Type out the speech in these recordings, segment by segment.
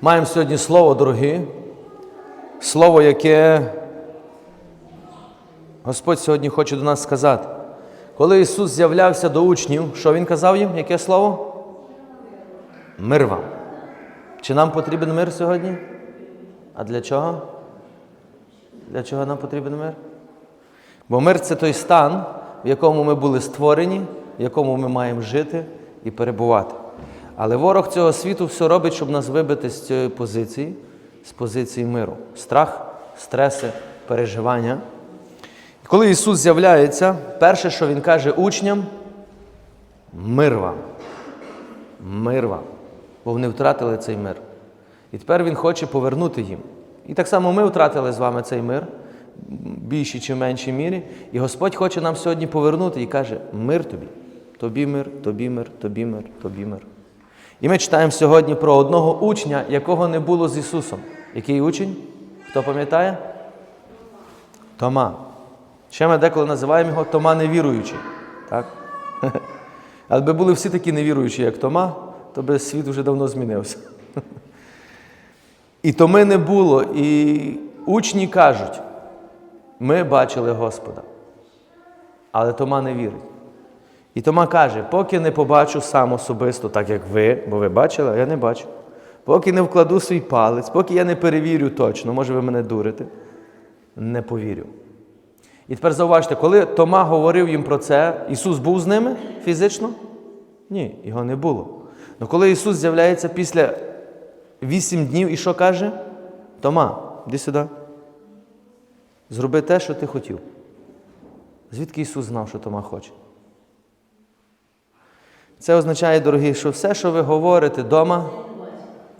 Маємо сьогодні слово, дорогі, слово, яке Господь сьогодні хоче до нас сказати. Коли Ісус з'являвся до учнів, що Він казав їм? Яке слово? Мир вам. Чи нам потрібен мир сьогодні? А для чого? Для чого нам потрібен мир? Бо мир це той стан, в якому ми були створені, в якому ми маємо жити і перебувати. Але ворог цього світу все робить, щоб нас вибити з цієї позиції, з позиції миру. Страх, стреси, переживання. І коли Ісус з'являється, перше, що Він каже учням, мир вам. Мир вам. Бо вони втратили цей мир. І тепер Він хоче повернути їм. І так само ми втратили з вами цей мир, більшій чи меншій мірі. І Господь хоче нам сьогодні повернути і каже: мир тобі, тобі мир, тобі мир, тобі мир, тобі мир. І ми читаємо сьогодні про одного учня, якого не було з Ісусом. Який учень? Хто пам'ятає? Тома. Ще ми деколи називаємо його Тома невіруючий. Так? Але би були всі такі невіруючі, як Тома, то би світ вже давно змінився. І Томи не було. І учні кажуть, ми бачили Господа. Але Тома не вірить. І Тома каже, поки не побачу сам особисто, так як ви, бо ви бачили, а я не бачу. Поки не вкладу свій палець, поки я не перевірю точно, може ви мене дурите, не повірю. І тепер зауважте, коли Тома говорив їм про це, Ісус був з ними фізично? Ні, його не було. Але коли Ісус з'являється після вісім днів і що каже? Тома, іди сюди. Зроби те, що ти хотів. Звідки Ісус знав, що Тома хоче? Це означає, дорогі, що все, що ви говорите вдома,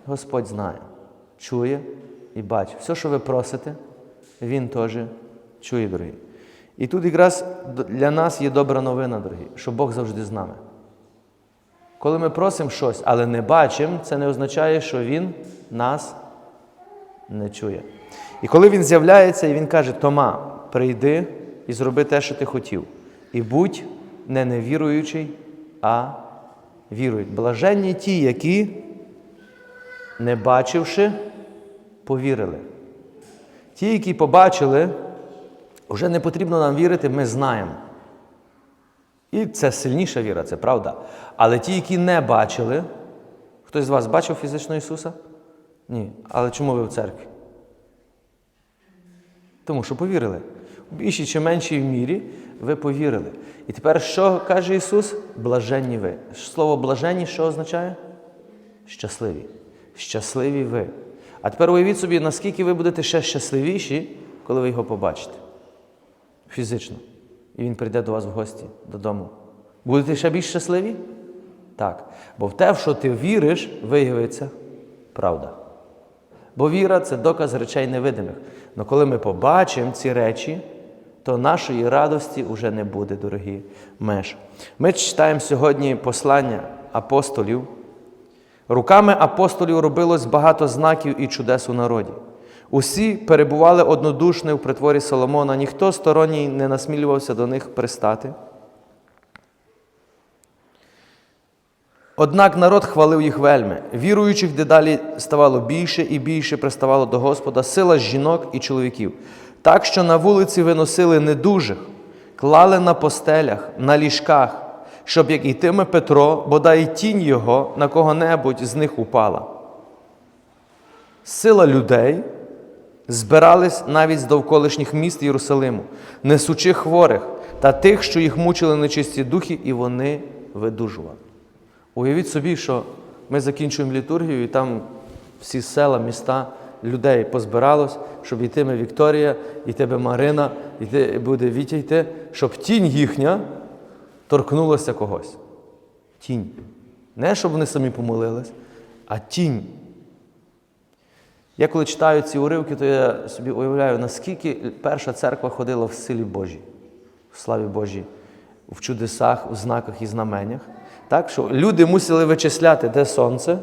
Господь знає, чує і бачить. Все, що ви просите, Він теж чує, дорогі. І тут якраз для нас є добра новина, дорогі, що Бог завжди з нами. Коли ми просимо щось, але не бачимо, це не означає, що Він нас не чує. І коли він з'являється і він каже: Тома, прийди і зроби те, що ти хотів. І будь не невіруючий, а вірують. Блаженні ті, які, не бачивши, повірили. Ті, які побачили, вже не потрібно нам вірити, ми знаємо. І це сильніша віра, це правда. Але ті, які не бачили, хтось з вас бачив фізично Ісуса? Ні. Але чому ви в церкві? Тому що повірили. У більшій чи меншій мірі ви повірили. І тепер що каже Ісус? Блаженні ви. Слово блаженні що означає? Щасливі. Щасливі ви. А тепер уявіть собі, наскільки ви будете ще щасливіші, коли ви його побачите. Фізично. І він прийде до вас в гості додому. Будете ще більш щасливі? Так. Бо в те, в що ти віриш, виявиться правда. Бо віра це доказ речей невидимих. Але коли ми побачимо ці речі, то нашої радості вже не буде, дорогі меж. Ми читаємо сьогодні послання апостолів. Руками апостолів робилось багато знаків і чудес у народі. Усі перебували однодушно в притворі Соломона, ніхто сторонній не насмілювався до них пристати. Однак народ хвалив їх вельми. Віруючих дедалі ставало більше і більше приставало до Господа сила жінок і чоловіків. Так що на вулиці виносили недужих, клали на постелях, на ліжках, щоб як йтиме Петро, бодай тінь його на кого-небудь з них упала. Сила людей збирались навіть з довколишніх міст Єрусалиму, несучи хворих та тих, що їх мучили нечисті духи, і вони видужували. Уявіть собі, що ми закінчуємо літургію, і там всі села, міста, людей позбиралось, щоб йти ми Вікторія, і тебе Марина, і буде Вітя щоб тінь їхня торкнулася когось. Тінь. Не щоб вони самі помолились, а тінь. Я коли читаю ці уривки, то я собі уявляю, наскільки перша церква ходила в силі Божій, в славі Божій, в чудесах, у знаках і знаменнях. Так, що люди мусили вичисляти, де сонце,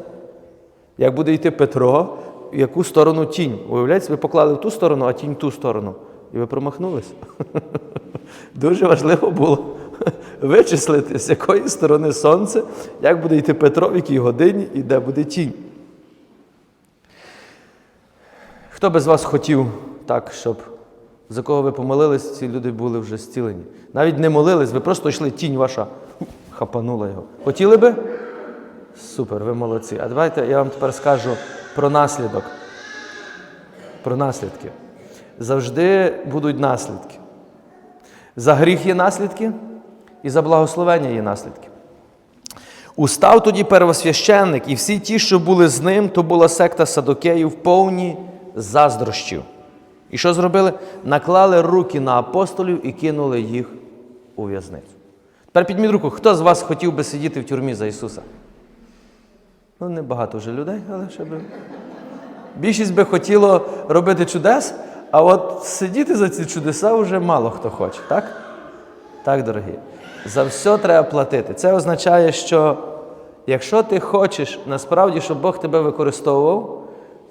як буде йти Петро, яку сторону тінь. Уявляєте, ви поклали в ту сторону, а тінь в ту сторону. І ви промахнулись. Дуже важливо було вичислити, з якої сторони сонце, як буде йти Петро, в якій годині і де буде тінь. Хто би з вас хотів так, щоб за кого ви помолились, ці люди були вже зцілені? Навіть не молились, ви просто йшли, тінь ваша хапанула його. Хотіли би? Супер, ви молодці. А давайте я вам тепер скажу про наслідок. Про наслідки. Завжди будуть наслідки. За гріх є наслідки, і за благословення є наслідки. Устав тоді первосвященник, і всі ті, що були з ним, то була секта садокеїв повні заздрощів. І що зробили? Наклали руки на апостолів і кинули їх у в'язницю. Тепер підміть руку, хто з вас хотів би сидіти в тюрмі за Ісуса? Ну, не багато вже людей, але ще би. Більшість би хотіло робити чудес, а от сидіти за ці чудеса вже мало хто хоче, так? Так, дорогі. За все треба платити. Це означає, що якщо ти хочеш насправді, щоб Бог тебе використовував,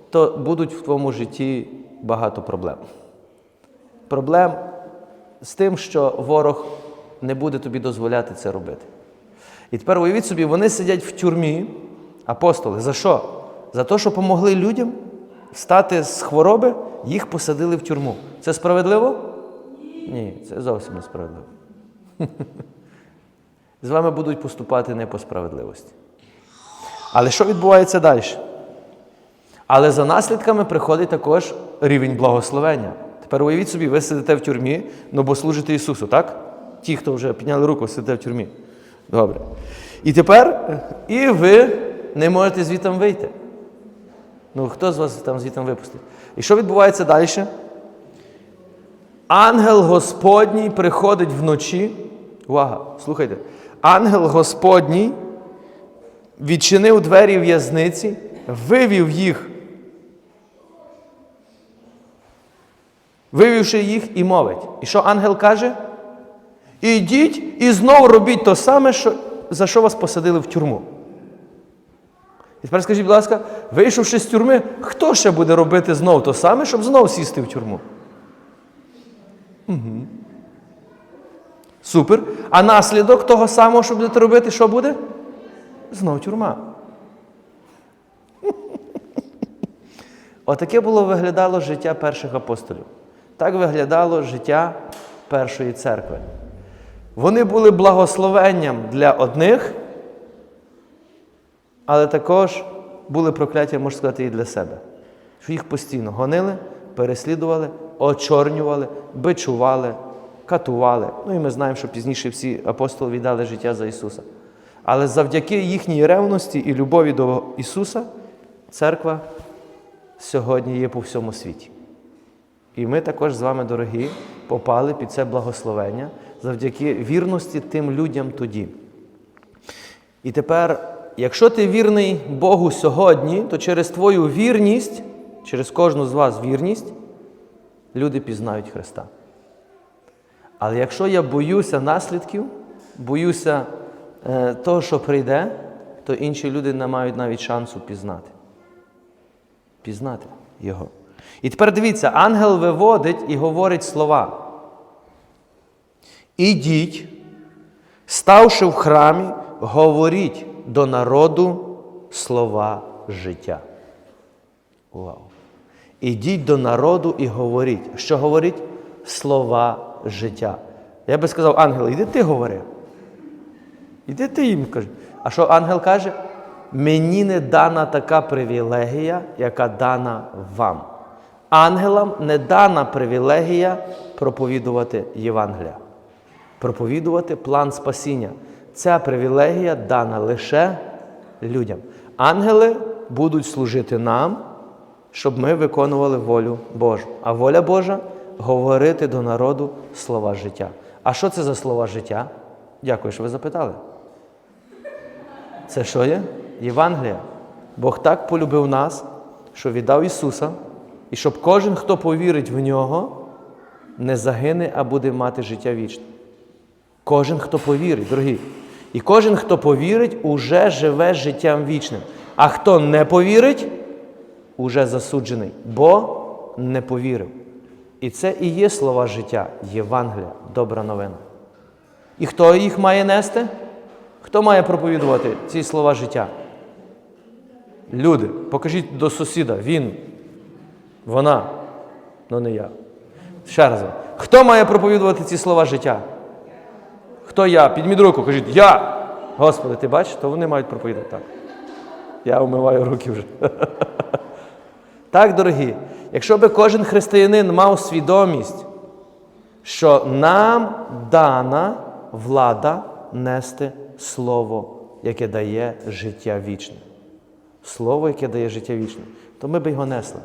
то будуть в твоєму житті багато проблем. Проблем з тим, що ворог не буде тобі дозволяти це робити. І тепер уявіть собі, вони сидять в тюрмі, апостоли. За що? За те, що помогли людям встати з хвороби, їх посадили в тюрму. Це справедливо? Ні, це зовсім не справедливо. З вами будуть поступати не по справедливості. Але що відбувається далі? Але за наслідками приходить також рівень благословення. Тепер уявіть собі, ви сидите в тюрмі, ну бо служите Ісусу, так? Ті, хто вже підняли руку, сидите в тюрмі. Добре. І тепер і ви не можете звітом вийти. Ну, хто з вас там звітом випустить? І що відбувається далі? Ангел Господній приходить вночі. Увага, слухайте. Ангел Господній відчинив двері в'язниці, вивів їх, вивівши їх і мовить. І що ангел каже? Ідіть і знову робіть те саме, що, за що вас посадили в тюрму. І тепер скажіть, будь ласка, вийшовши з тюрми, хто ще буде робити знову те саме, щоб знову сісти в тюрму? Угу. Супер. А наслідок того самого, що будете робити, що буде? Знов тюрма. Отаке було виглядало життя перших апостолів. Так виглядало життя першої церкви. Вони були благословенням для одних, але також були прокляття, можна сказати, і для себе. Що їх постійно гонили, переслідували, очорнювали, бичували, катували. Ну і ми знаємо, що пізніше всі апостоли віддали життя за Ісуса. Але завдяки їхній ревності і любові до Ісуса церква сьогодні є по всьому світі. І ми також з вами, дорогі, попали під це благословення завдяки вірності тим людям тоді. І тепер, якщо ти вірний Богу сьогодні, то через твою вірність, через кожну з вас вірність, люди пізнають Христа. Але якщо я боюся наслідків, боюся е, того, що прийде, то інші люди не мають навіть шансу пізнати. Пізнати Його. І тепер дивіться, ангел виводить і говорить слова. Ідіть, ставши в храмі, говоріть до народу слова життя. Вау! Ідіть до народу і говоріть. Що говоріть? Слова життя. Я би сказав, ангел, іди ти говори. Іди ти їм кажи. А що ангел каже? Мені не дана така привілегія, яка дана вам. Ангелам не дана привілегія проповідувати Євангелія, проповідувати план спасіння. Ця привілегія дана лише людям. Ангели будуть служити нам, щоб ми виконували волю Божу. А воля Божа говорити до народу слова життя. А що це за слова життя? Дякую, що ви запитали. Це що є? Євангелія. Бог так полюбив нас, що віддав Ісуса, і щоб кожен, хто повірить в нього, не загине, а буде мати життя вічне. Кожен, хто повірить, дорогі. І кожен, хто повірить, уже живе життям вічним. А хто не повірить, уже засуджений, бо не повірив. І це і є слова життя, Євангелія, добра новина. І хто їх має нести? Хто має проповідувати ці слова життя? Люди, покажіть до сусіда, він, вона, ну не я. Ще раз. Хто має проповідувати ці слова життя? Хто я? Підміть руку, кажіть, я. Господи, ти бачиш, то вони мають проповідати так. Я вмиваю руки вже. Так, дорогі, якщо би кожен християнин мав свідомість, що нам дана влада нести Слово, яке дає життя вічне. Слово, яке дає життя вічне, то ми б його несли.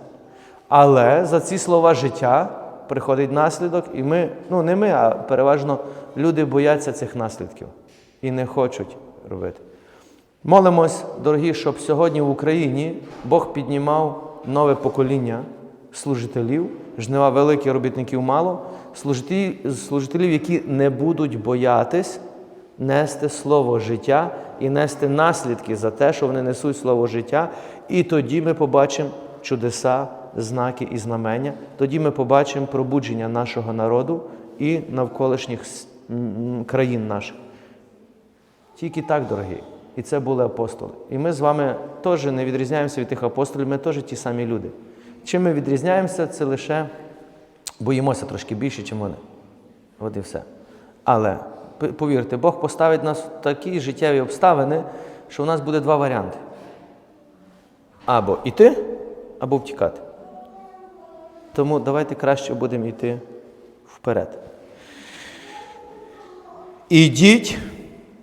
Але за ці слова життя приходить наслідок, і ми, ну не ми, а переважно люди бояться цих наслідків і не хочуть робити. Молимось, дорогі, щоб сьогодні в Україні Бог піднімав нове покоління служителів, жнива великі, робітників мало, служителів, які не будуть боятись нести слово життя і нести наслідки за те, що вони несуть слово життя. І тоді ми побачимо чудеса, знаки і знамення. Тоді ми побачимо пробудження нашого народу і навколишніх країн наших. Тільки так, дорогі. І це були апостоли. І ми з вами теж не відрізняємося від тих апостолів, ми теж ті самі люди. Чим ми відрізняємося, це лише боїмося трошки більше, ніж вони. От і все. Але повірте, Бог поставить нас в такі життєві обставини, що у нас буде два варіанти: або йти, або втікати. Тому давайте краще будемо йти вперед. Ідіть,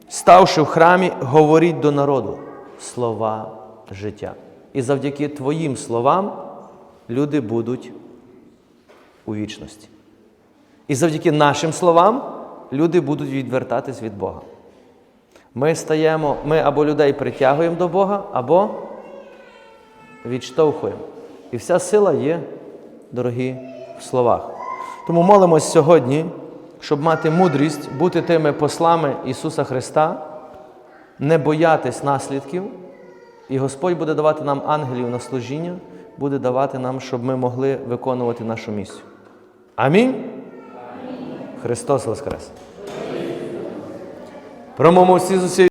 ставши в храмі, говоріть до народу слова життя. І завдяки твоїм словам люди будуть у вічності. І завдяки нашим словам люди будуть відвертатись від Бога. Ми стаємо, ми або людей притягуємо до Бога, або відштовхуємо. І вся сила є, дорогі, в словах. Тому молимось сьогодні, щоб мати мудрість бути тими послами Ісуса Христа, не боятись наслідків, і Господь буде давати нам ангелів на служіння, буде давати нам, щоб ми могли виконувати нашу місію. Амінь. Христос Воскрес! Промовимо всі з усієї